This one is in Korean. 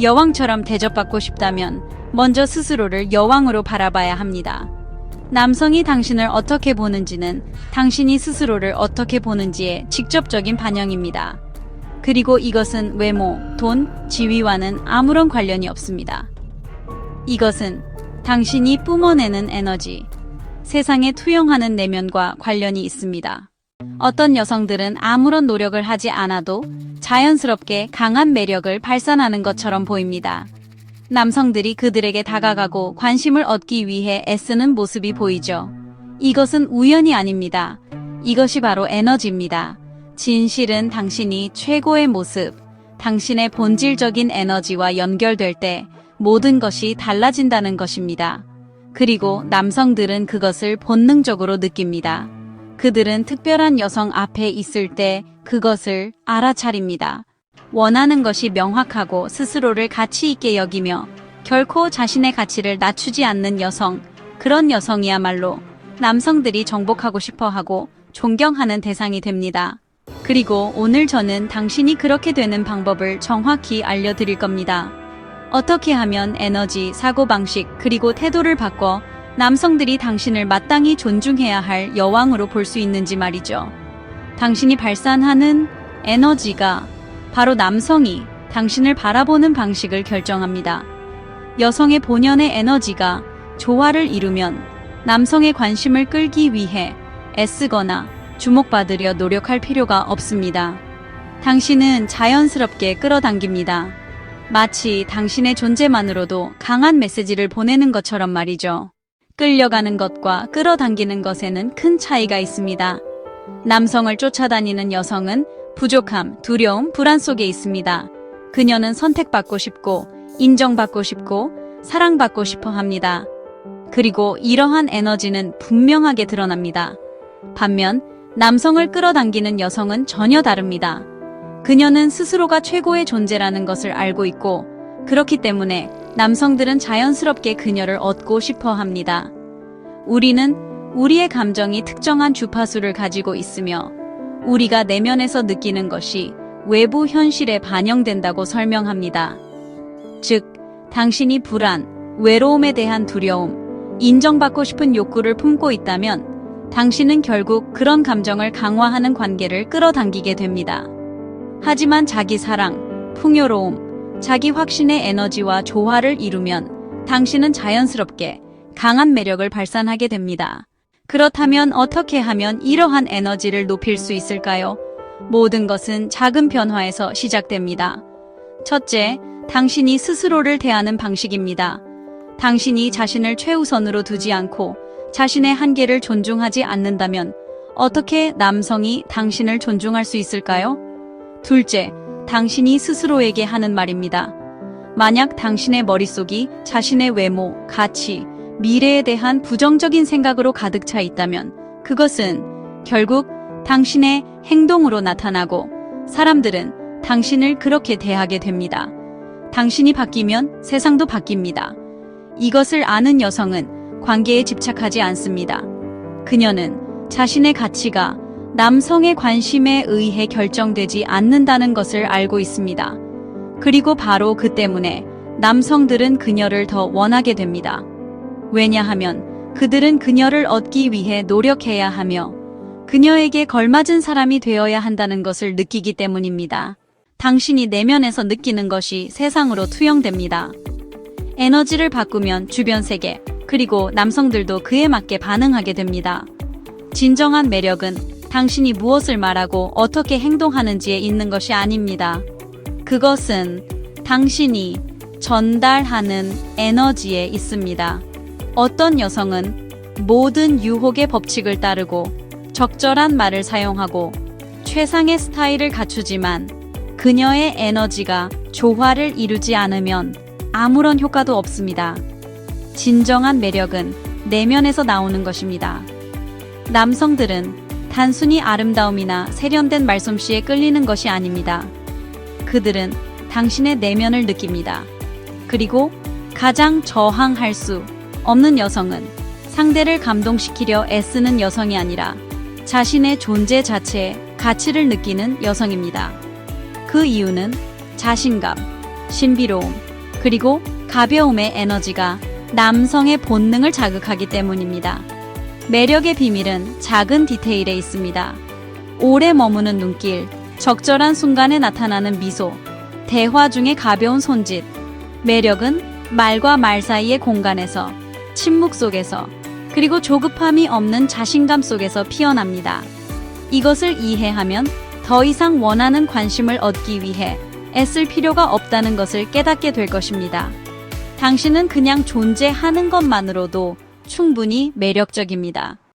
여왕처럼 대접받고 싶다면 먼저 스스로를 여왕으로 바라봐야 합니다. 남성이 당신을 어떻게 보는지는 당신이 스스로를 어떻게 보는지의 직접적인 반영입니다. 그리고 이것은 외모, 돈, 지위와는 아무런 관련이 없습니다. 이것은 당신이 뿜어내는 에너지, 세상에 투영하는 내면과 관련이 있습니다. 어떤 여성들은 아무런 노력을 하지 않아도 자연스럽게 강한 매력을 발산하는 것처럼 보입니다. 남성들이 그들에게 다가가고 관심을 얻기 위해 애쓰는 모습이 보이죠. 이것은 우연이 아닙니다. 이것이 바로 에너지입니다. 진실은 당신이 최고의 모습, 당신의 본질적인 에너지와 연결될 때 모든 것이 달라진다는 것입니다. 그리고 남성들은 그것을 본능적으로 느낍니다. 그들은 특별한 여성 앞에 있을 때 그것을 알아차립니다. 원하는 것이 명확하고 스스로를 가치 있게 여기며 결코 자신의 가치를 낮추지 않는 여성, 그런 여성이야말로 남성들이 정복하고 싶어 하고 존경하는 대상이 됩니다. 그리고 오늘 저는 당신이 그렇게 되는 방법을 정확히 알려드릴 겁니다. 어떻게 하면 에너지, 사고방식, 그리고 태도를 바꿔 남성들이 당신을 마땅히 존중해야 할 여왕으로 볼 수 있는지 말이죠. 당신이 발산하는 에너지가 바로 남성이 당신을 바라보는 방식을 결정합니다. 여성의 본연의 에너지가 조화를 이루면 남성의 관심을 끌기 위해 애쓰거나 주목받으려 노력할 필요가 없습니다. 당신은 자연스럽게 끌어당깁니다. 마치 당신의 존재만으로도 강한 메시지를 보내는 것처럼 말이죠. 끌려가는 것과 끌어당기는 것에는 큰 차이가 있습니다. 남성을 쫓아다니는 여성은 부족함, 두려움, 불안 속에 있습니다. 그녀는 선택받고 싶고, 인정받고 싶고, 사랑받고 싶어 합니다. 그리고 이러한 에너지는 분명하게 드러납니다. 반면, 남성을 끌어당기는 여성은 전혀 다릅니다. 그녀는 스스로가 최고의 존재라는 것을 알고 있고, 그렇기 때문에 남성들은 자연스럽게 그녀를 얻고 싶어 합니다. 우리는 우리의 감정이 특정한 주파수를 가지고 있으며, 우리가 내면에서 느끼는 것이 외부 현실에 반영된다고 설명합니다. 즉, 당신이 불안, 외로움에 대한 두려움, 인정받고 싶은 욕구를 품고 있다면 당신은 결국 그런 감정을 강화하는 관계를 끌어당기게 됩니다. 하지만 자기 사랑, 풍요로움, 자기 확신의 에너지와 조화를 이루면 당신은 자연스럽게 강한 매력을 발산하게 됩니다. 그렇다면 어떻게 하면 이러한 에너지를 높일 수 있을까요? 모든 것은 작은 변화에서 시작됩니다. 첫째, 당신이 스스로를 대하는 방식입니다. 당신이 자신을 최우선으로 두지 않고 자신의 한계를 존중하지 않는다면 어떻게 남성이 당신을 존중할 수 있을까요? 둘째, 당신이 스스로에게 하는 말입니다. 만약 당신의 머릿속이 자신의 외모, 가치, 미래에 대한 부정적인 생각으로 가득 차 있다면 그것은 결국 당신의 행동으로 나타나고 사람들은 당신을 그렇게 대하게 됩니다. 당신이 바뀌면 세상도 바뀝니다. 이것을 아는 여성은 관계에 집착하지 않습니다. 그녀는 자신의 가치가 남성의 관심에 의해 결정되지 않는다는 것을 알고 있습니다. 그리고 바로 그 때문에 남성들은 그녀를 더 원하게 됩니다. 왜냐하면 그들은 그녀를 얻기 위해 노력해야 하며 그녀에게 걸맞은 사람이 되어야 한다는 것을 느끼기 때문입니다. 당신이 내면에서 느끼는 것이 세상으로 투영됩니다. 에너지를 바꾸면 주변 세계, 그리고 남성들도 그에 맞게 반응하게 됩니다. 진정한 매력은 당신이 무엇을 말하고 어떻게 행동하는지에 있는 것이 아닙니다. 그것은 당신이 전달하는 에너지에 있습니다. 어떤 여성은 모든 유혹의 법칙을 따르고 적절한 말을 사용하고 최상의 스타일을 갖추지만 그녀의 에너지가 조화를 이루지 않으면 아무런 효과도 없습니다. 진정한 매력은 내면에서 나오는 것입니다. 남성들은 단순히 아름다움이나 세련된 말솜씨에 끌리는 것이 아닙니다. 그들은 당신의 내면을 느낍니다. 그리고 가장 저항할 수 없는 여성은 상대를 감동시키려 애쓰는 여성이 아니라 자신의 존재 자체에 가치를 느끼는 여성입니다. 그 이유는 자신감, 신비로움, 그리고 가벼움의 에너지가 남성의 본능을 자극하기 때문입니다. 매력의 비밀은 작은 디테일에 있습니다. 오래 머무는 눈길, 적절한 순간에 나타나는 미소, 대화 중의 가벼운 손짓. 매력은 말과 말 사이의 공간에서, 침묵 속에서, 그리고 조급함이 없는 자신감 속에서 피어납니다. 이것을 이해하면 더 이상 원하는 관심을 얻기 위해 애쓸 필요가 없다는 것을 깨닫게 될 것입니다. 당신은 그냥 존재하는 것만으로도 충분히 매력적입니다.